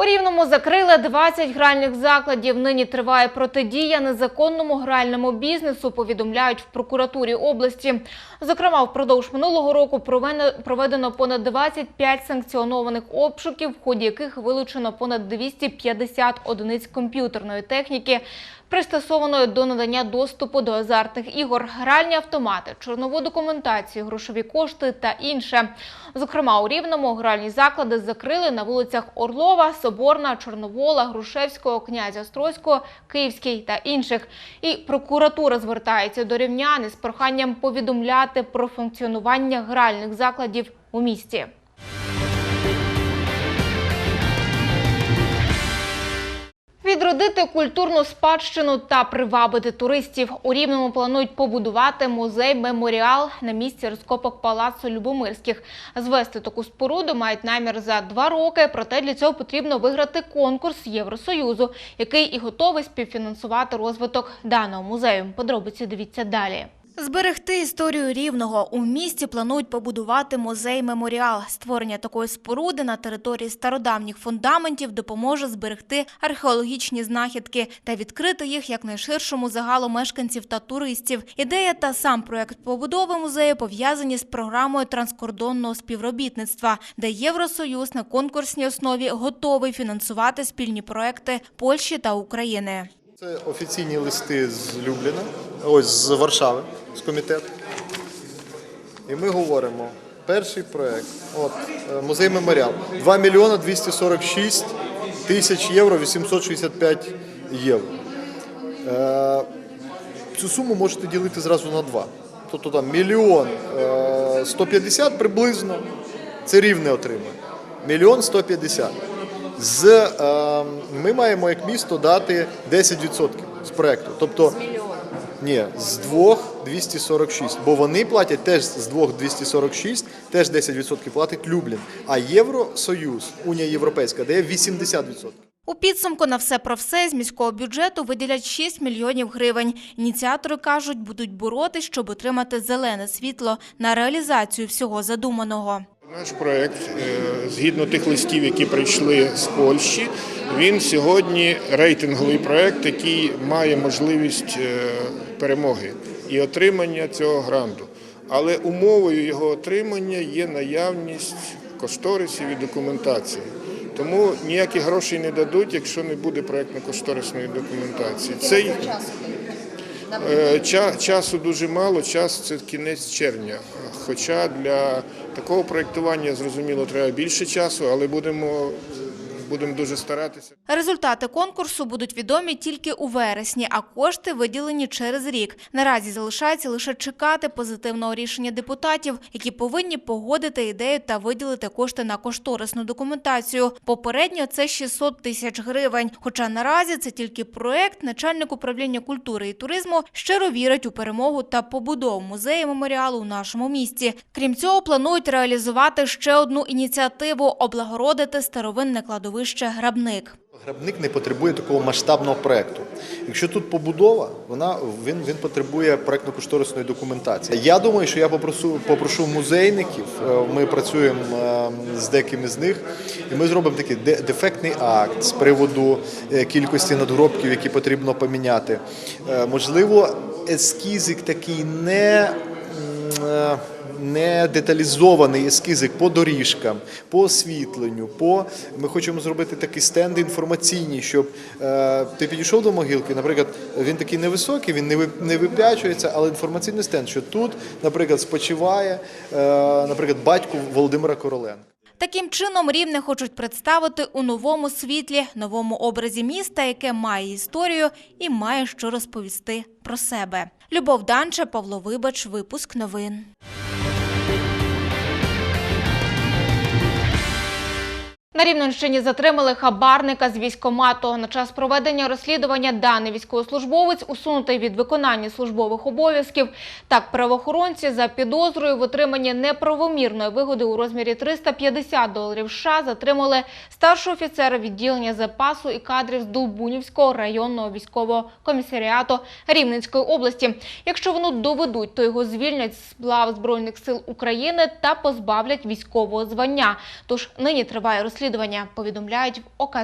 У Рівному закрили 20 гральних закладів. Нині триває протидія незаконному гральному бізнесу, повідомляють в прокуратурі області. Зокрема, впродовж минулого року проведено понад 25 санкціонованих обшуків, в ході яких вилучено понад 250 одиниць комп'ютерної техніки, пристосованої до надання доступу до азартних ігор, гральні автомати, чорнову документацію, грошові кошти та інше. Зокрема, у Рівному гральні заклади закрили на вулицях Орлова, Соборна, Чорновола, Грушевського, князя Острозького, Київський та інших. І прокуратура звертається до рівнян із проханням повідомляти про функціонування гральних закладів у місті. Відродити культурну спадщину та привабити туристів. У Рівному планують побудувати музей-меморіал на місці розкопок палацу Любомирських. Звести таку споруду мають намір за два роки. Проте для цього потрібно виграти конкурс Євросоюзу, який і готовий співфінансувати розвиток даного музею. Подробиці дивіться далі. Зберегти історію рівного у місті планують побудувати музей-меморіал. Створення такої споруди на території стародавніх фундаментів допоможе зберегти археологічні знахідки та відкрити їх якнайширшому загалу мешканців та туристів. Ідея та сам проект побудови музею пов'язані з програмою транскордонного співробітництва, де Євросоюз на конкурсній основі готовий фінансувати спільні проекти Польщі та України. Це офіційні листи з Любліна, ось з Варшави, з комітету. І ми говоримо, перший проект, от, е, музей меморіал, 2 мільйона 246 тисяч євро, 865 євро. Е, цю суму можете ділити зразу на два. Тобто там мільйон е, 150 приблизно, це рівне отримує. Мільйон 150. З, е, ми маємо як місто дати 10% з проекту. Тобто, ні, з двох 246, бо вони платять теж з двох 246, теж 10% платить Люблін. А Євросоюз, Унія Європейська, дає 80%. У підсумку на все про все з міського бюджету виділять 6 мільйонів гривень. Ініціатори кажуть, будуть боротись, щоб отримати зелене світло на реалізацію всього задуманого. Наш проект, е, згідно тих листів, які прийшли з Польщі, він сьогодні рейтинговий проект, який має можливість е, перемоги і отримання цього гранту. Але умовою його отримання є наявність кошторисів і документації. Тому ніякі гроші не дадуть, якщо не буде проєктно-кошторисної документації. Цей Е, Часу дуже мало, час це кінець червня. Хоча для такого проєктування, зрозуміло, треба більше часу, але будемо, будемо дуже старатися. Результати конкурсу будуть відомі тільки у вересні, а кошти виділені через рік. Наразі залишається лише чекати позитивного рішення депутатів, які повинні погодити ідею та виділити кошти на кошторисну документацію. Попередньо це 600 тисяч гривень. Хоча наразі це тільки проект. Начальник управління культури і туризму щиро вірить у перемогу та побудову музею меморіалу у нашому місті. Крім цього, планують реалізувати ще одну ініціативу облагородити старовинне кладовище Грабник. Грабник не потребує такого масштабного проекту. Якщо тут побудова, вона він, він потребує проектно-кошторисної документації. Я думаю, що я попрошу попрошу музейників. е, Ми працюємо е, з деякими з них, і ми зробимо такий де- дефектний акт з приводу е, кількості надгробків, які потрібно поміняти. Можливо, ескізик такий не. Не деталізований ескізик по доріжкам, по освітленню. По ми хочемо зробити такі стенди інформаційні, щоб е, ти підійшов до могилки. Наприклад, він такий невисокий, він не ви- не вип'ячується, але інформаційний стенд, що тут, наприклад, спочиває, е, наприклад, батько Володимира Короленка. Таким чином рівне хочуть представити у новому світлі, новому образі міста, яке має історію і має що розповісти про себе. Любов Данча, Павло Вибач, випуск новин. На Рівненщині затримали хабарника з військкомату. На час проведення розслідування даний військовослужбовець усунутий від виконання службових обов'язків. Так, правоохоронці за підозрою в отриманні неправомірної вигоди у розмірі 350 доларів США затримали старшого офіцера відділення запасу і кадрів з Долбунівського районного військового комісаріату Рівненської області. Якщо воно доведуть, то його звільнять з лав Збройних сил України та позбавлять військового звання. Тож нині триває розслідування, повідомляють в ОК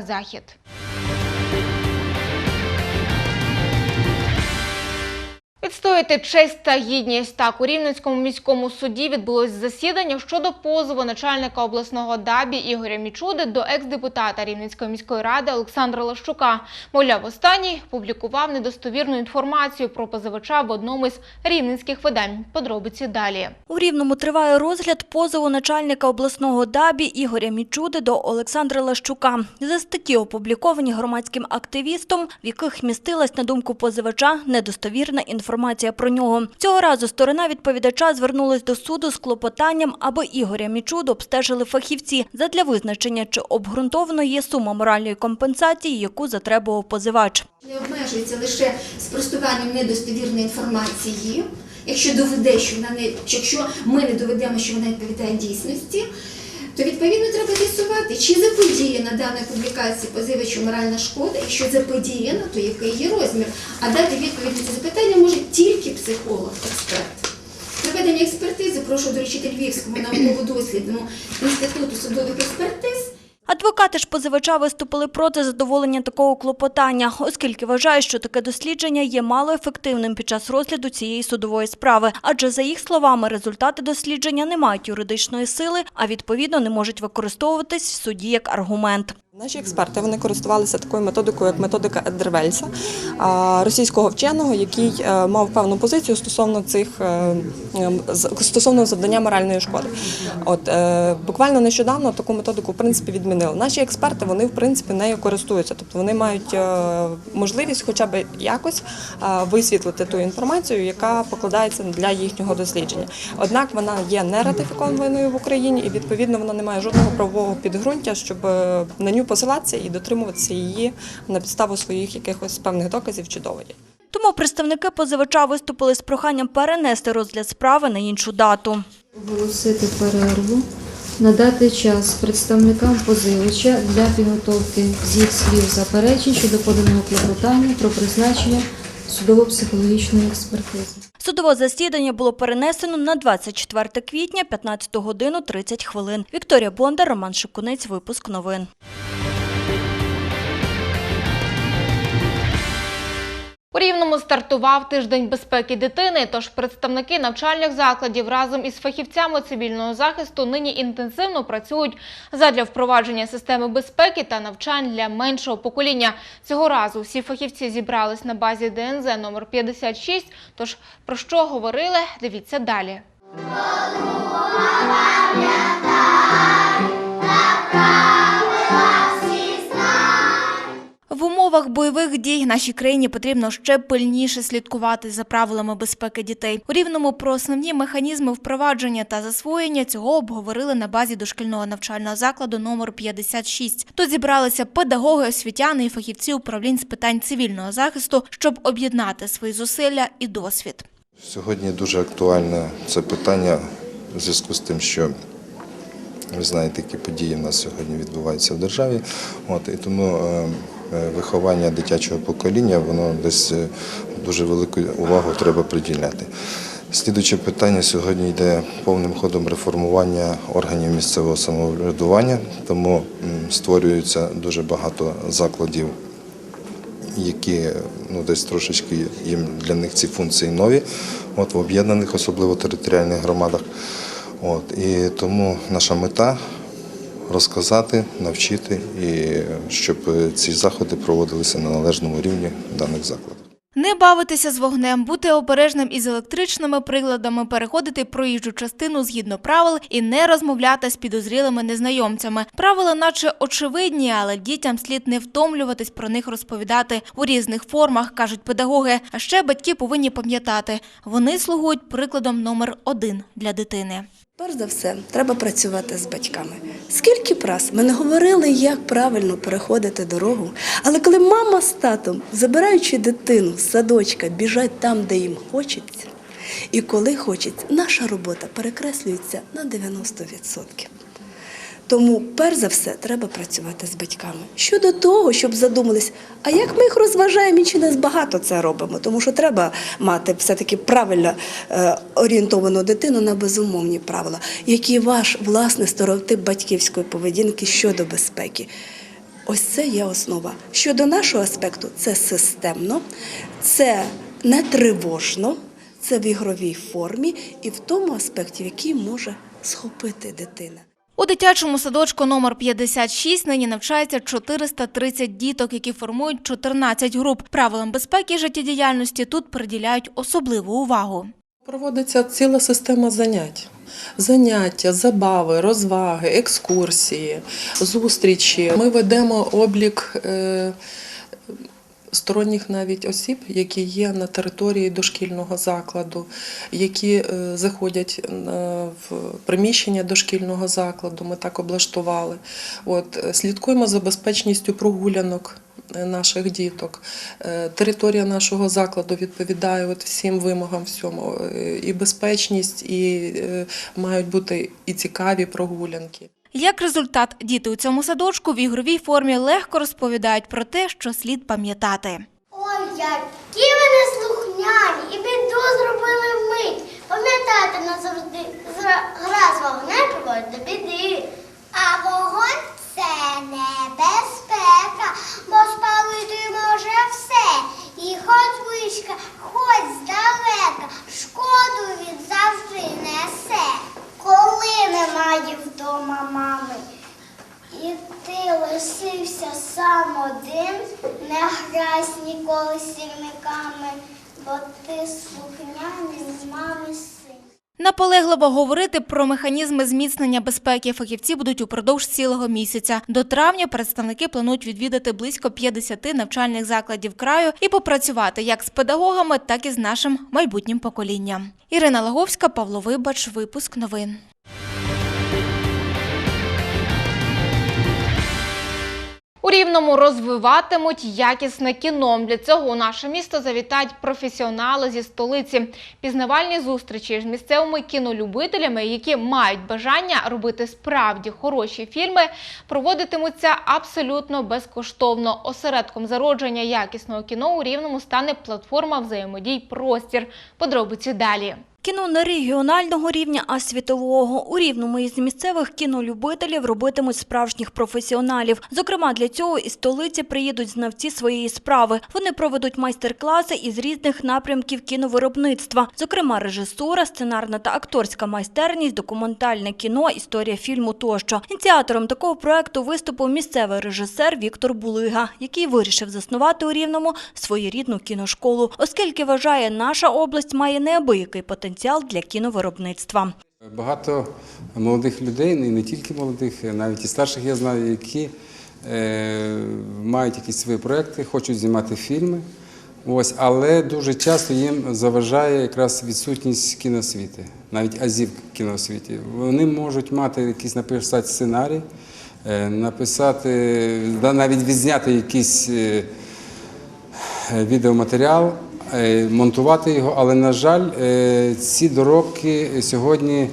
Відстояти честь та гідність. Так, у Рівненському міському суді відбулось засідання щодо позову начальника обласного ДАБІ Ігоря Мічуди до екс-депутата Рівненської міської ради Олександра Лащука. Мовляв, останній публікував недостовірну інформацію про позивача в одному із рівненських видань. Подробиці далі. У Рівному триває розгляд позову начальника обласного ДАБІ Ігоря Мічуди до Олександра Лащука. За статті, опубліковані громадським активістом, в яких містилась, на думку позивача, недостовірна інформація про нього. Цього разу сторона відповідача звернулась до суду з клопотанням, аби Ігоря Мічуду обстежили фахівці задля визначення, чи обґрунтовано є сума моральної компенсації, яку затребував позивач. Не обмежується лише спростуванням недостовірної інформації. Якщо доведе, що вона не якщо ми не доведемо, що вона відповідає дійсності, то відповідно треба з'ясувати, чи заподіяна даної публікації позивачу моральна шкода. Якщо заподіяна, то який є розмір. А дати відповідь на це запитання може тільки психолог, експерт. Проведення експертизи прошу доручити Львівському науково-дослідному інституту судових експертиз. Адвокати ж позивача виступили проти задоволення такого клопотання, оскільки вважають, що таке дослідження є малоефективним під час розгляду цієї судової справи. Адже, за їх словами, результати дослідження не мають юридичної сили, а відповідно не можуть використовуватись в суді як аргумент. Наші експерти вони користувалися такою методикою, як методика Еддервельса, російського вченого, який е, мав певну позицію стосовно цих е, ем, стосовно завдання моральної шкоди. От е, буквально нещодавно таку методику в принципі відмінили. Наші експерти вони в принципі нею користуються, тобто вони мають е, можливість, хоча б якось е, висвітлити ту інформацію, яка покладається для їхнього дослідження. Однак вона є не ратифікованою в Україні, і відповідно вона не має жодного правового підґрунтя, щоб е, на нього посилатися і дотримуватися її на підставу своїх якихось певних доказів чи доводів. Тому представники позивача виступили з проханням перенести розгляд справи на іншу дату. Оголосити перерву, надати час представникам позивача для підготовки всіх слів заперечень щодо поданого клопотання про призначення судово-психологічної експертизи. Судове засідання було перенесено на 24 квітня, 15 годину 30 хвилин. Вікторія Бондар, Роман Шикунець, випуск новин. Рівному стартував тиждень безпеки дитини. Тож представники навчальних закладів разом із фахівцями цивільного захисту нині інтенсивно працюють задля впровадження системи безпеки та навчань для меншого покоління. Цього разу всі фахівці зібрались на базі ДНЗ номер 56. Тож про що говорили? Дивіться далі. В умовах бойових дій нашій країні потрібно ще пильніше слідкувати за правилами безпеки дітей. У рівному про основні механізми впровадження та засвоєння цього обговорили на базі дошкільного навчального закладу номер 56. Тут зібралися педагоги, освітяни і фахівці управлінь з питань цивільного захисту, щоб об'єднати свої зусилля і досвід. Сьогодні дуже актуальне це питання у зв'язку з тим, що ви знаєте, які події в нас сьогодні відбуваються в державі. От, і тому е, виховання дитячого покоління, воно десь е, дуже велику увагу треба приділяти. Слідуюче питання сьогодні йде повним ходом реформування органів місцевого самоврядування, тому створюється дуже багато закладів які ну десь трошечки їм для них ці функції нові, от в об'єднаних, особливо територіальних громадах. От і тому наша мета розказати, навчити і щоб ці заходи проводилися на належному рівні даних закладах. Не бавитися з вогнем, бути обережним із електричними приладами, переходити проїжджу частину згідно правил і не розмовляти з підозрілими незнайомцями. Правила, наче очевидні, але дітям слід не втомлюватись про них розповідати у різних формах, кажуть педагоги. А ще батьки повинні пам'ятати, вони слугують прикладом номер один для дитини. Перш за все, треба працювати з батьками. Скільки б раз ми не говорили, як правильно переходити дорогу, але коли мама з татом, забираючи дитину з садочка, біжать там, де їм хочеться, і коли хочеться, наша робота перекреслюється на 90%. Тому, перш за все, треба працювати з батьками. Щодо того, щоб задумались, а як ми їх розважаємо і чи не багато це робимо? Тому що треба мати все-таки правильно е, орієнтовану дитину на безумовні правила. Який ваш власний стереотип батьківської поведінки щодо безпеки? Ось це є основа. Щодо нашого аспекту, це системно, це не тривожно, це в ігровій формі і в тому аспекті, в який може схопити дитина. У дитячому садочку номер 56 нині навчається 430 діток, які формують 14 груп. Правилам безпеки і життєдіяльності тут приділяють особливу увагу. Проводиться ціла система занять. Заняття, забави, розваги, екскурсії, зустрічі. Ми ведемо облік е, сторонніх навіть осіб, які є на території дошкільного закладу, які е, заходять е, в приміщення дошкільного закладу. Ми так облаштували. От, е, слідкуємо за безпечністю прогулянок наших діток. Територія нашого закладу відповідає от всім вимогам всьому. І безпечність, і мають бути і цікаві прогулянки. Як результат, діти у цьому садочку в ігровій формі легко розповідають про те, що слід пам'ятати. Ой, які ви неслухняні і біду зробили вмить. Пам'ятайте назавжди, зра- гра з вогнем приводить до біди. А вогонь це небезпека, бо спалити може все. І хоч близько, хоч здалека, шкоду він завжди несе. Коли немає вдома мами, і ти лишився сам один, не грайся ніколи з сірниками, бо ти слухняний з мами син. Наполегливо говорити про механізми зміцнення безпеки фахівці будуть упродовж цілого місяця. До травня представники планують відвідати близько 50 навчальних закладів краю і попрацювати як з педагогами, так і з нашим майбутнім поколінням. Ірина Лаговська, Павло Вибач, випуск новин. У Рівному розвиватимуть якісне кіно. Для цього у наше місто завітають професіонали зі столиці. Пізнавальні зустрічі з місцевими кінолюбителями, які мають бажання робити справді хороші фільми, проводитимуться абсолютно безкоштовно. Осередком зародження якісного кіно у Рівному стане платформа взаємодій Простір. Подробиці далі. Кіно не регіонального рівня, а світового. У Рівному із місцевих кінолюбителів робитимуть справжніх професіоналів. Зокрема, для цього із столиці приїдуть знавці своєї справи. Вони проведуть майстер-класи із різних напрямків кіновиробництва. Зокрема, режисура, сценарна та акторська майстерність, документальне кіно, історія фільму тощо. Ініціатором такого проекту виступив місцевий режисер Віктор Булига, який вирішив заснувати у Рівному своєрідну кіношколу, оскільки вважає, наша область має неабиякий потенціал для кіновиробництва. Багато молодих людей, і не тільки молодих, навіть і старших я знаю, які е, мають якісь свої проекти, хочуть знімати фільми. Ось, але дуже часто їм заважає якраз відсутність кіноосвіти, навіть азів кіноосвіті. Вони можуть мати якийсь написати сценарій, е, написати, навіть відзняти якийсь е, відеоматеріал, е, монтувати його, але, на жаль, е, ці доробки сьогодні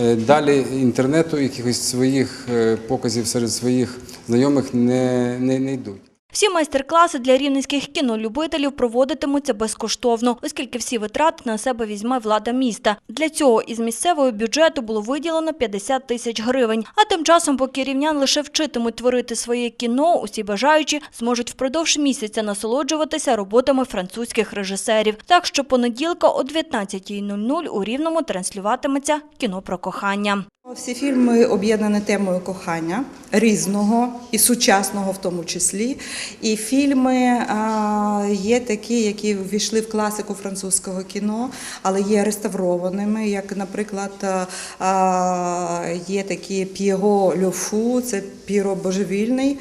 е, далі інтернету, якихось своїх е, показів серед своїх знайомих не, не, не йдуть. Всі майстер-класи для рівненських кінолюбителів проводитимуться безкоштовно, оскільки всі витрати на себе візьме влада міста. Для цього із місцевого бюджету було виділено 50 тисяч гривень. А тим часом, поки рівнян лише вчитимуть творити своє кіно, усі бажаючі зможуть впродовж місяця насолоджуватися роботами французьких режисерів. Так що понеділка о 19.00 у Рівному транслюватиметься кіно про кохання. Всі фільми об'єднані темою кохання різного і сучасного в тому числі. І фільми є такі, які ввійшли в класику французького кіно, але є реставрованими. Як, наприклад, є такі П'єго Льофу, це Піро Божевільний,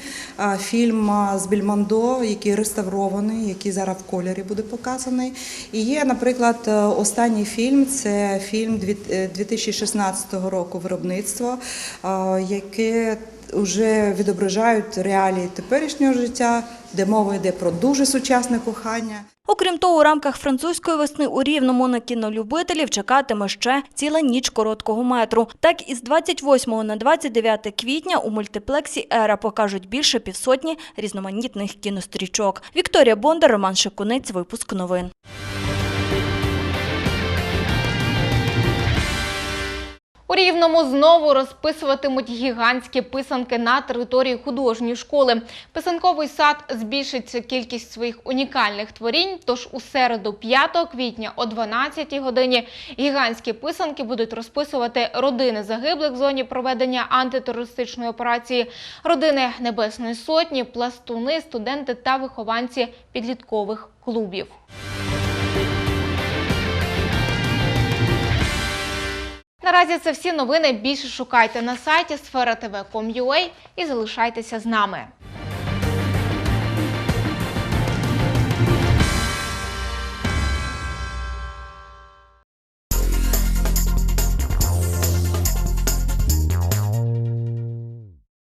фільм з Більмондо, який реставрований, який зараз в кольорі буде показаний. І є, наприклад, е, останній фільм це фільм е, 2016 року виробництва, е, яке вже відображають реалії теперішнього життя, де мова йде про дуже сучасне кохання. Окрім того, у рамках французької весни у Рівному на кінолюбителів чекатиме ще ціла ніч короткого метру. Так, із 28 на 29 квітня у мультиплексі «Ера» покажуть більше півсотні різноманітних кінострічок. Вікторія Бондар, Роман Шикунець, випуск новин. У Рівному знову розписуватимуть гігантські писанки на території художньої школи. Писанковий сад збільшить кількість своїх унікальних творінь. Тож у середу, 5 квітня о 12 годині гігантські писанки будуть розписувати родини загиблих в зоні проведення антитерористичної операції, родини Небесної Сотні, пластуни, студенти та вихованці підліткових клубів. Наразі це всі новини. Більше шукайте на сайті sfera.tv.com.ua і залишайтеся з нами.